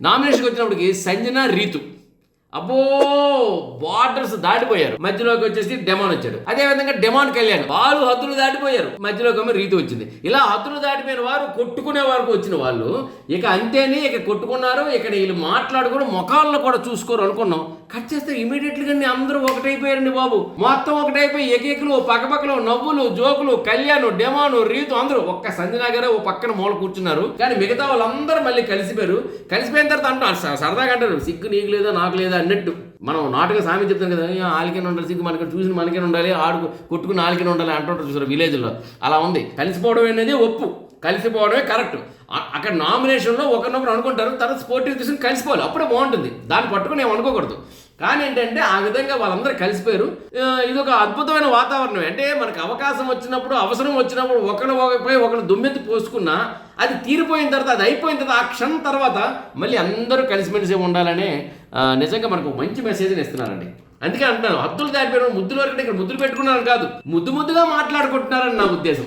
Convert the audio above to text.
నామినేషన్కి వచ్చినప్పటికి సంజన రీతు అబ్బో బార్డర్స్ దాటిపోయారు. మధ్యలోకి వచ్చేసి డెమాన్ వచ్చాడు. అదే విధంగా డెమాన్ కళ్యాణ్. వాళ్ళు హద్దులు దాటిపోయారు. మధ్యలోకి ఏమో రీతి వచ్చింది. ఇలా హద్దులు దాటిపోయిన వారు కొట్టుకునే వరకు వచ్చిన వాళ్ళు ఇక అంతేని ఇక కొట్టుకున్నారు. ఇక్కడ వీళ్ళు మాట్లాడుకుని ముఖాలను కూడా చూసుకోరు అనుకున్నాం. కట్ చేస్తే ఇమీడియట్లీగా అందరూ ఒకటైపోయారండి బాబు. మొత్తం ఒకటైపోయి ఏకేకులు పక్కపక్కలు నవ్వులు జోకులు కళ్యాణ్ డెమాను రీతు అందరూ ఒక్క సంజనా గారే ఓ పక్కన మూల కూర్చున్నారు. కానీ మిగతా వాళ్ళందరూ మళ్ళీ కలిసిపోయారు. కలిసిపోయిన తర్వాత అంటారు స- సరదాగా అంటారు. సిగ్గు నీకు లేదా నాకు లేదా అన్నట్టు. మనం నాటుగా సామెత చెప్తాం కదా "ఏ, ఉండాలి? సిగ్గు మనకి చూసిన మనకే ఉండాలి? ఆడు కొట్టుకుని ఆలికనే ఉండాలి? అంటుంటారు చూసారు విలేజ్లో. అలా ఉంది. కలిసిపోవడం అనేది ఒప్పు. కలిసిపోవడమే కరెక్ట్. అక్కడ నామినేషన్లో ఒకరినొకరు అనుకుంటారు తర్వాత స్పోర్టివ్ తీసుకుని కలిసిపోవాలి. అప్పుడే బాగుంటుంది. దాన్ని పట్టుకుని ఏమనుకోకూడదు అనుకోకూడదు. కానీ ఏంటంటే ఆ విధంగా వాళ్ళందరూ కలిసిపోయారు. ఇది ఒక అద్భుతమైన వాతావరణం అంటే మనకు అవకాశం వచ్చినప్పుడు అవసరం వచ్చినప్పుడు ఒకరు ఒకరిపై ఒకరు దుమ్మెత్తి పోసుకున్నా అది తీరిపోయిన తర్వాత అది అయిపోయిన తర్వాత ఆ క్షణం తర్వాత మళ్ళీ అందరూ కలిసిమెలిసి ఉండాలనే నిజంగా మనకు మంచి మెసేజ్ని ఇస్తున్నారండి. అందుకే అంటున్నాను హద్దులు దాటిపోయిన ముద్దులు వరకు ఇక్కడ ముద్దులు పెట్టుకున్నాను కాదు ముద్దు ముద్దుగా మాట్లాడుకుంటున్నారని నా ఉద్దేశం.